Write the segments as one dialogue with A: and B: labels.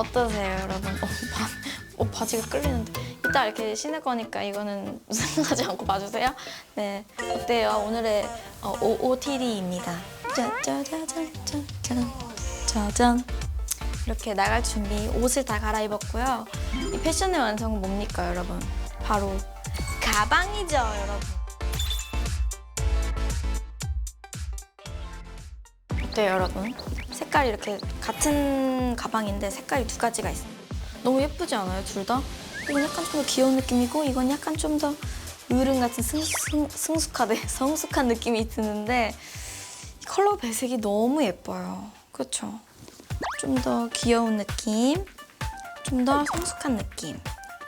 A: 어떠세요, 여러분? 어, 바, 어, 바지가 끌리는데. 이따 이렇게 신을 거니까 이거는 생각하지 않고 봐주세요. 네. 어때요? 오늘의 어, OOTD입니다. 짜자자자자잔. 짜잔. 이렇게 나갈 준비 옷을 다 갈아입었고요. 이 패션의 완성은 뭡니까, 여러분? 바로 가방이죠, 여러분. 어때요, 여러분? 색깔이 이렇게 같은 가방인데 색깔이 두 가지가 있어요. 너무 예쁘지 않아요, 둘 다? 이건 약간 좀 더 귀여운 느낌이고 이건 약간 좀더 어른 같은 승, 승, 승숙하대, 성숙한 느낌이 드는데 이 컬러 배색이 너무 예뻐요. 그렇죠? 좀 더 귀여운 느낌, 좀 더 성숙한 느낌.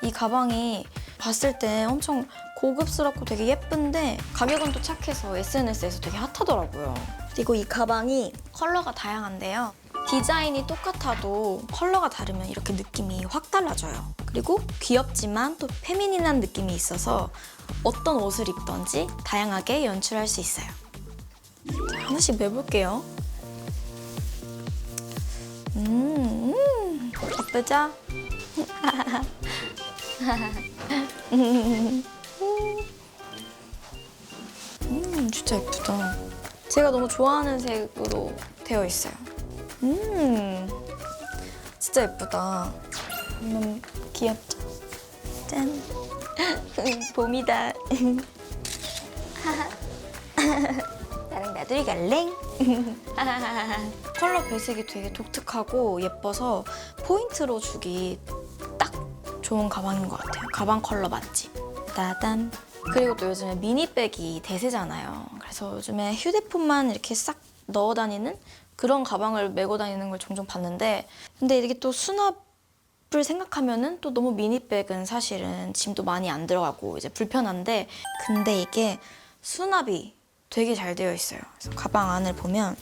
A: 이 가방이 봤을 때 엄청 고급스럽고 되게 예쁜데 가격은 또 착해서 SNS에서 되게 핫하더라고요. 그리고 이 가방이 컬러가 다양한데요. 디자인이 똑같아도 컬러가 다르면 이렇게 느낌이 확 달라져요. 그리고 귀엽지만 또 페미닌한 느낌이 있어서 어떤 옷을 입던지 다양하게 연출할 수 있어요. 자, 하나씩 매볼게요. 음, 음 예쁘죠? 음, 진짜 예쁘다. 제가 너무 좋아하는 색으로 되어 있어요. 음, 진짜 예쁘다. 너무 귀엽죠? 짠. 봄이다. 나랑 나들이 갈래? 컬러 배색이 되게 독특하고 예뻐서 포인트로 주기 딱 좋은 가방인 것 같아요. 가방 컬러 맞지? 따단. 그리고 또 요즘에 미니백이 대세잖아요. 그래서 요즘에 휴대폰만 이렇게 싹 넣어 다니는 그런 가방을 메고 다니는 걸 종종 봤는데 근데 이게 또 수납을 생각하면은 또 너무 미니백은 사실은 짐도 많이 안 들어가고 이제 불편한데 근데 이게 수납이 되게 잘 되어 있어요. 그래서 가방 안을 보면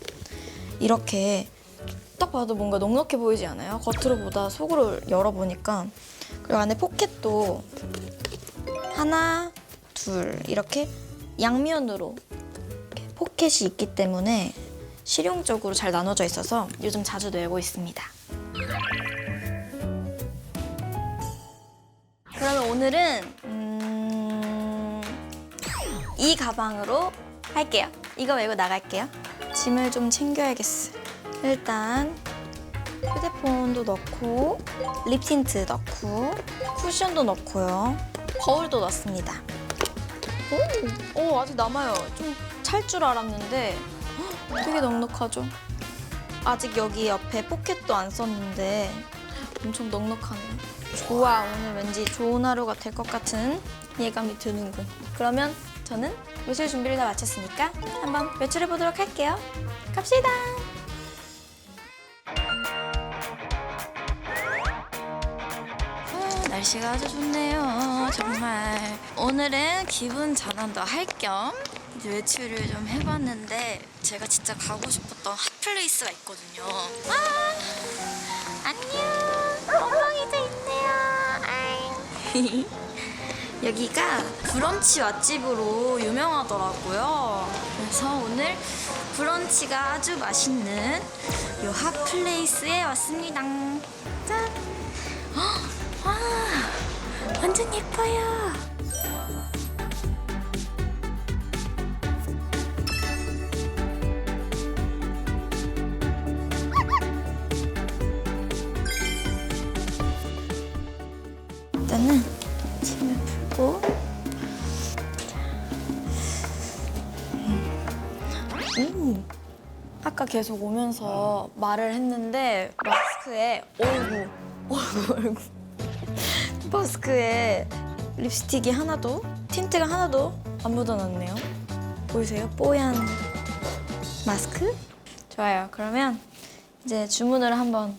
A: 이렇게 딱 봐도 뭔가 넉넉해 보이지 않아요? 겉으로 보다 속으로 열어보니까 그리고 안에 포켓도 하나, 둘 이렇게 양면으로 포켓이 있기 때문에 실용적으로 잘 나눠져 있어서 요즘 자주 내고 있습니다. 그러면 오늘은 음, 이 가방으로 할게요. 이거 메고 나갈게요. 짐을 좀 챙겨야겠어. 일단 휴대폰도 넣고 립 틴트 넣고 쿠션도 넣고요. 거울도 넣습니다. 오, 오 아직 남아요. 좀 찰 줄 알았는데 헉, 되게 넉넉하죠. 아직 여기 옆에 포켓도 안 썼는데 엄청 넉넉하네요. 좋아, 오늘 왠지 좋은 하루가 될 것 같은 예감이 드는군. 그러면 저는 외출 준비를 다 마쳤으니까 한번 외출해 보도록 할게요. 갑시다. 날씨가 아주 좋네요. 정말. 오늘은 기분 전환도 할 겸 외출을 좀 해봤는데 제가 진짜 가고 싶었던 핫플레이스가 있거든요. 아, 안녕. 엉망이도 있네요. 여기가 브런치 맛집으로 유명하더라고요. 그래서 오늘 브런치가 아주 맛있는 이 핫플레이스에 왔습니다. 짠! 예뻐요. 일단은 침을 풀고 음. 아까 계속 오면서 말을 했는데 마스크에 어이구 어이구 마스크에 립스틱이 하나도 틴트가 하나도 안 묻어났네요. 보이세요? 뽀얀 마스크? 좋아요. 그러면 이제 주문을 한번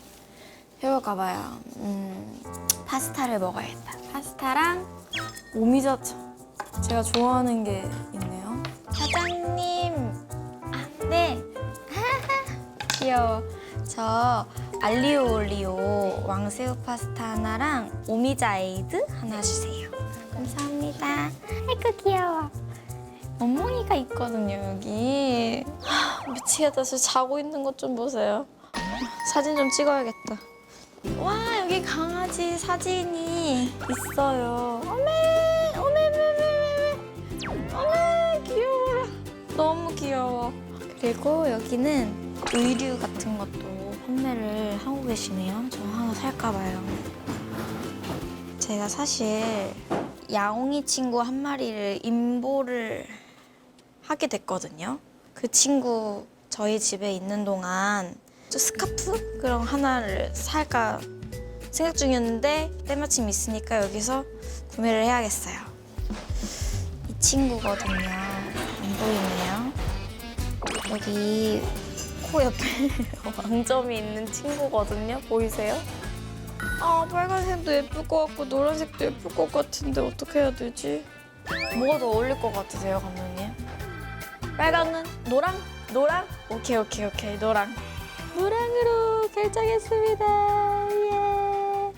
A: 해볼까 봐요. 음, 파스타를 먹어야겠다. 파스타랑 오미자차. 제가 좋아하는 게 있네요. 사장님! 아, 네. 귀여워. 저 알리오 올리오 왕새우 파스타 하나랑 오미자 에이드 하나 주세요 감사합니다 아이고 귀여워 멍멍이가 있거든요 여기 하, 미치겠다 저 자고 있는 것 좀 보세요 사진 좀 찍어야겠다 와 여기 강아지 사진이 있어요. 어메 어메 어메 어메 어메 귀여워라. 너무 귀여워. 그리고 여기는 의류 같은 것도 판매를 하고 계시네요. 저 하나 살까 봐요. 제가 사실 야옹이 친구 한 마리를 임보를 하게 됐거든요. 그 친구 저희 집에 있는 동안 저 스카프 그런 하나를 살까 생각 중이었는데 때마침 있으니까 여기서 구매를 해야겠어요. 이 친구거든요. 안 보이네요. 여기 코 옆에 왕점이 있는 친구거든요. 보이세요? 아 빨간색도 예쁠 것 같고 노란색도 예쁠 것 같은데 어떻게 해야 되지? 뭐가 더 어울릴 것 같으세요, 감독님? 빨강은 노랑? 노랑? 오케이 오케이 오케이 노랑. 노랑으로 결정했습니다. 예.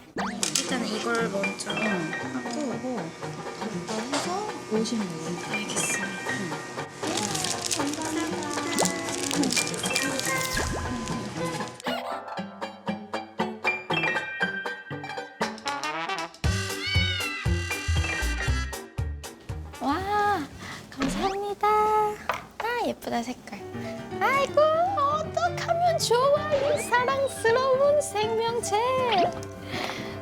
A: 일단 이걸 먼저 하고 해서 오시면 됩니다. 알겠습니다. 아, 예쁘다, 색깔. 아이고, 어떡하면 좋아, 이 사랑스러운 생명체.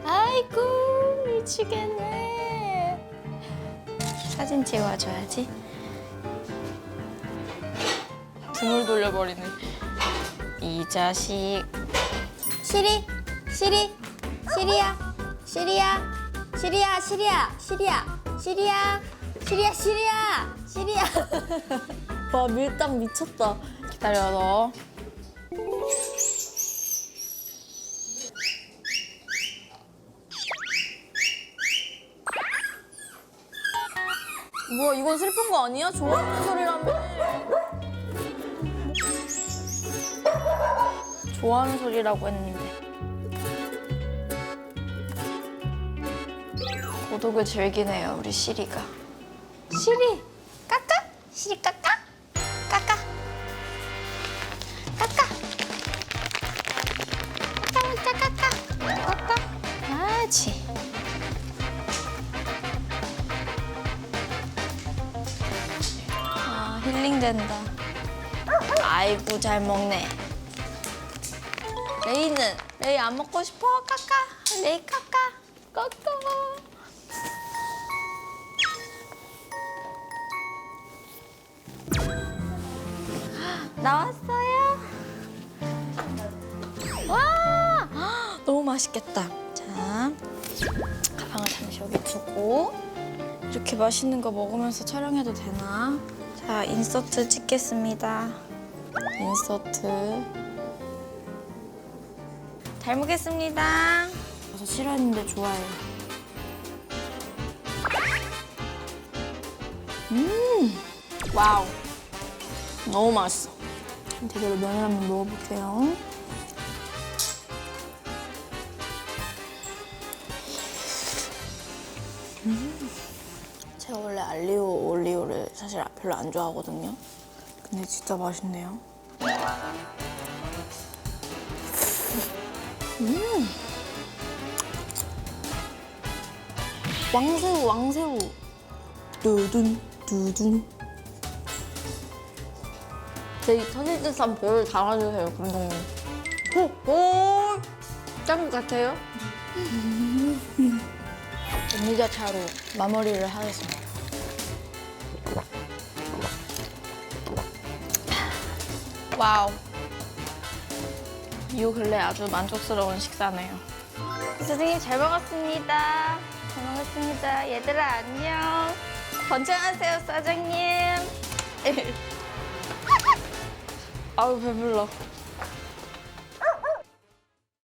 A: 아이고, 미치겠네. 사진 찍어줘야지. 등을 돌려버리네. 이 자식. 시리, 시리, 시리야, 시리야, 시리야, 시리야, 시리야, 시리야, 시리야, 시리야, 시리야. 와 밀당 미쳤다. 기다려 너.
B: 뭐야 이건 슬픈 거 아니야? 좋아하는 소리라며.
A: 좋아하는 소리라고 했는데. 고독을 즐기네요 우리 시리가. 시리 까까 시리 까까 아지. 아 힐링된다. 아이고 잘 먹네. 레이는 레이 안 먹고 싶어? 까까 레이 까까 까까 나왔어요 와 너무 맛있겠다 자 가방을 잠시 여기 두고 이렇게 맛있는 거 먹으면서 촬영해도 되나 자 인서트 찍겠습니다 인서트 잘 먹겠습니다. 저 싫어했는데 좋아요. 음, 와우, 너무 맛있어. 제대로 면을 한번 먹어볼게요. 원래 알리오 올리오를 사실 별로 안 좋아하거든요. 근데 진짜 맛있네요. 왕새우 왕새우. 두둔 두둔. 제이 터질 듯한 볼을 달아주세요 감독님. 오, 짠것 같아요? 오미자 차로 마무리를 하겠습니다 와우 이 근래 아주 만족스러운 식사네요 선생님 잘 먹었습니다. 잘 먹었습니다. 얘들아 안녕. 건강하세요 사장님. 아우 배불러.